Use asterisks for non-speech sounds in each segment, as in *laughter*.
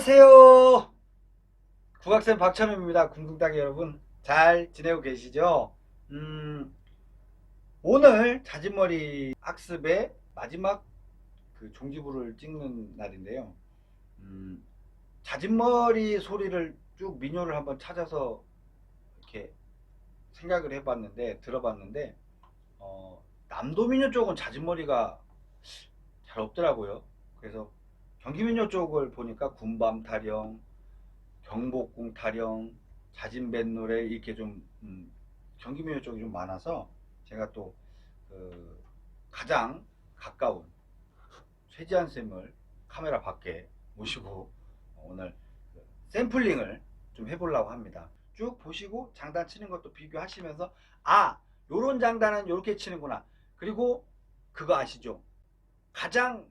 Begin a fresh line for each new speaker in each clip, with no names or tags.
안녕하세요. 국악쌤 박찬호입니다. 궁둥따기 여러분 잘 지내고 계시죠? 음, 오늘 자진머리 학습의 마지막 그 종지부를 찍는 날인데요. 음, 자진머리 소리를 쭉 민요를 한번 찾아서 이렇게 생각을 해봤는데 들어봤는데 어, 남도민요 쪽은 자진머리가 잘 없더라고요. 그래서 경기민요 쪽을 보니까 군밤 타령, 경복궁 타령, 자진뱃 노래 이렇게 좀 음, 경기민요 쪽이 좀 많아서 제가 또 그 가장 가까운 최지한 쌤을 카메라 밖에 모시고 오늘 그 샘플링을 좀 해보려고 합니다. 쭉 보시고 장단 치는 것도 비교하시면서 아 요런 장단은 요렇게 치는구나. 그리고 그거 아시죠? 가장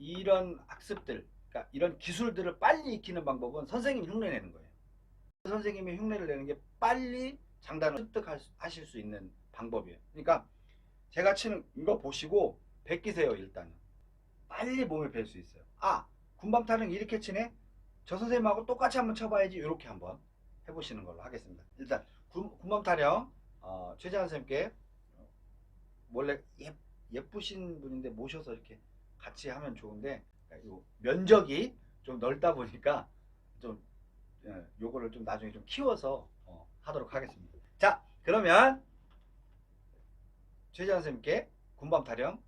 이런 학습들, 그러니까 이런 기술들을 빨리 익히는 방법은 선생님 흉내 내는 거예요. 선생님이 흉내를 내는 게 빨리 장단을 습득하실 수 있는 방법이에요. 그러니까 제가 치는 이거 보시고 베끼세요 일단은. 빨리 몸에 뵐 수 있어요. 아 군밤 타령 이렇게 치네? 저 선생님하고 똑같이 한번 쳐봐야지 이렇게 한번 해보시는 걸로 하겠습니다. 일단 군, 군밤 타령 어, 최재한 선생님께 원래 예, 예쁘신 분인데 모셔서 이렇게 같이 하면 좋은데 요 면적이 좀 넓다 보니까 좀 예, 요거를 좀 나중에 좀 키워서 어, 하도록 하겠습니다. 자 그러면 최재한 선생님께 군밤 타령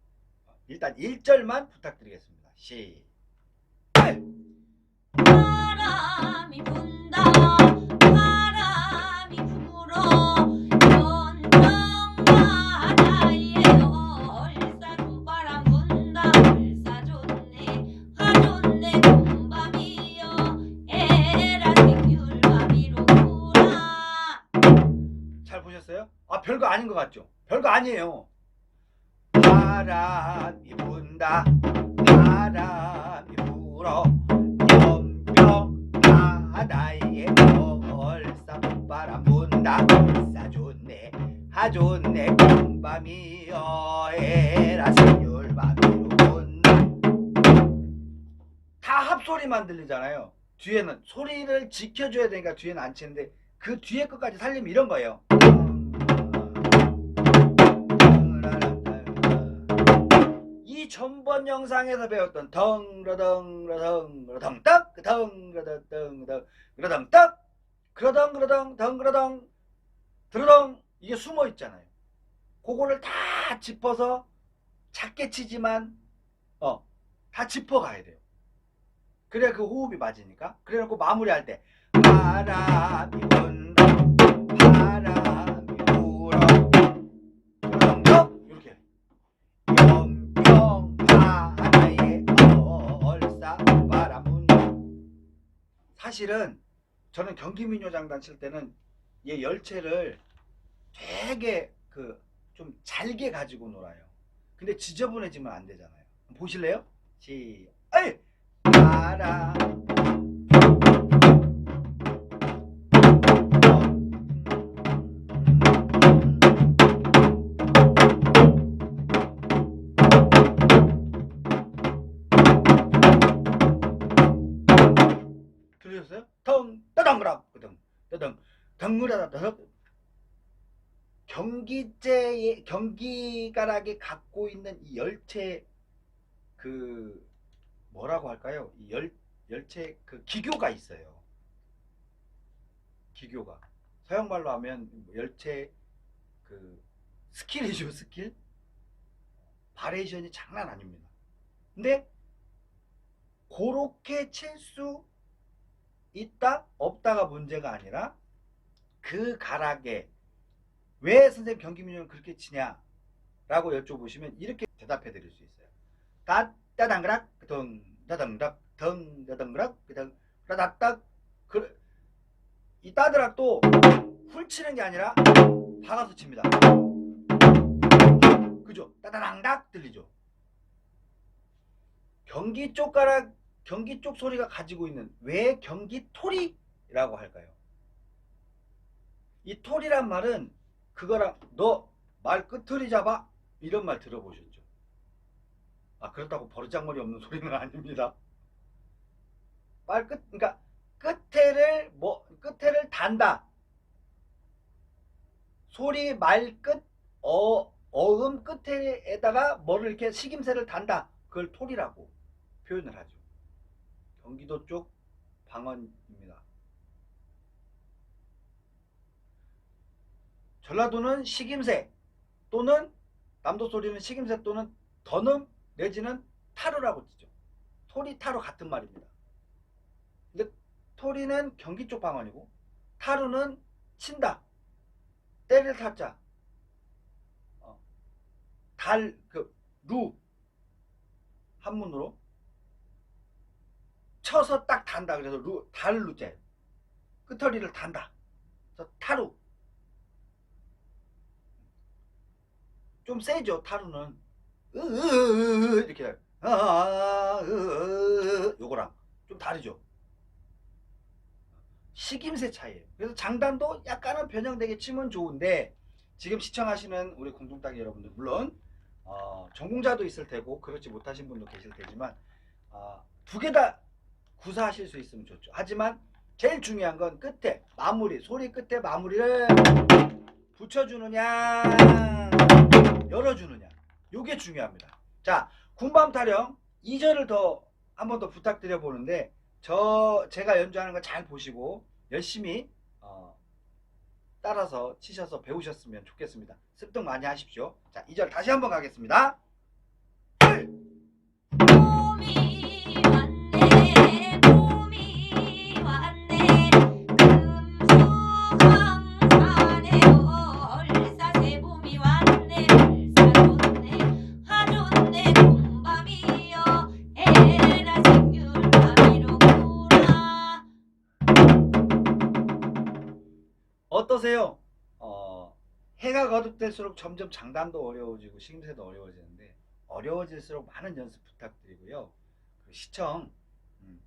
어, 일단 1절만 부탁드리겠습니다. 시
바람이 분다
같죠? 별거 아니에요. 바람이 분다 바람이 불어 연병 바다에 얼싸 바람 분다 얼싸 좋네 하 좋네 봄밤이여 에라 생률밤이로 분다 다 합소리만 들리잖아요. 뒤에는 소리를 지켜줘야 되니까 뒤에는 안 치는데 그 뒤에 것까지 살리면 이런 거예요. 전번 영상에서 배웠던 덩러덩러덩러덩떡 덩러덩덩덩 그러덩떡 그러덩 그러덩 덩그러덩 드러덩 이게 숨어 있잖아요. 그거를 다 짚어서 작게 치지만 어 다 짚어 가야 돼요. 그래야 그 호흡이 맞으니까. 그래놓고 마무리할 때 바람이 분 사실은 저는 경기민요 장단 칠 때는 얘 열체를 되게 그 좀 잘게 가지고 놀아요. 근데 지저분해지면 안 되잖아요. 보실래요? 시, 어이! 바람 들으셨어요? 덩 따덩그랑 덩 따덩 덩그라다 따덩 경기제의 경기가락이 갖고 있는 이 열체 그 뭐라고 할까요? 이 열 열체 그 기교가 있어요. 기교가 서양 말로 하면 열체 그 스킬이죠 스킬 바레이션이 장난 아닙니다. 근데 그렇게 칠 수 있다 없다가 문제가 아니라 그 가락에 왜 선생님 경기민요는 그렇게 치냐 라고 여쭤보시면 이렇게 대답해 드릴 수 있어요. 따 따당그락 덩 따당락 덩 따당그락 그당 따닥딱 그이 따드락도 훌 치는 게 아니라 박아서 칩니다. 그죠? 따다랑락 들리죠? 경기 쪽 가락 경기 쪽 소리가 가지고 있는 왜 경기 토리라고 할까요? 이 토리란 말은 그거랑 너말 끄트리 잡아 이런 말 들어보셨죠? 아 그렇다고 버르장머리 없는 소리는 *laughs* 아닙니다. 말 끝, 그러니까 끝에를 뭐 끝에를 단다. 소리 말 끝 어 어음 끝에다가 뭐를 이렇게 식임새를 단다. 그걸 토리라고 표현을 하죠. 경기도 쪽 방언입니다. 전라도는 식임새 또는 남도 소리는 식임새 또는 더듬 내지는 타르라고 치죠. 토리 타로 같은 말입니다. 근데 토리는 경기 쪽 방언이고 타르는 친다. 때릴 타자. 어. 달, 그, 루. 한문으로. 쳐서 딱 단다. 그래서 루, 달 루제. 끄터리를 단다. 그래서 타루. 좀 세죠, 타루는. 으으으으 이렇게. 아, 으으으 요거랑 좀 다르죠. 식임새 차이예요. 그래서 장단도 약간은 변형되게 치면 좋은데 지금 시청하시는 우리 공동땅 여러분들 물론 어, 전공자도 있을 테고 그렇지 못하신 분도 계실 테지만 어, 두개 다 구사하실 수 있으면 좋죠. 하지만 제일 중요한 건 끝에 마무리 소리 끝에 마무리를 붙여주느냐 열어주느냐 요게 중요합니다. 자 군밤 타령 2절을 더 한 번 더 부탁드려 보는데 저 제가 연주하는 거 잘 보시고 열심히 어, 따라서 치셔서 배우셨으면 좋겠습니다. 습득 많이 하십시오. 자, 2절 다시 한번 가겠습니다. 거듭될수록 점점 장단도 어려워지고 식임새도 어려워지는데 어려워질수록 많은 연습 부탁드리고요. 시청 음,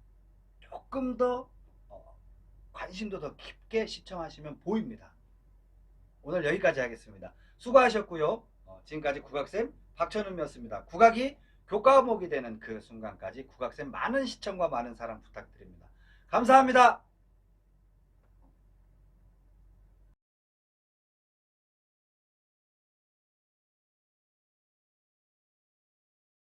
조금 더 어, 관심도 더 깊게 시청하시면 보입니다. 오늘 여기까지 하겠습니다. 수고하셨고요. 어, 지금까지 국악쌤 박천음이었습니다. 국악이 교과목이 되는 그 순간까지 국악쌤 많은 시청과 많은 사랑 부탁드립니다. 감사합니다.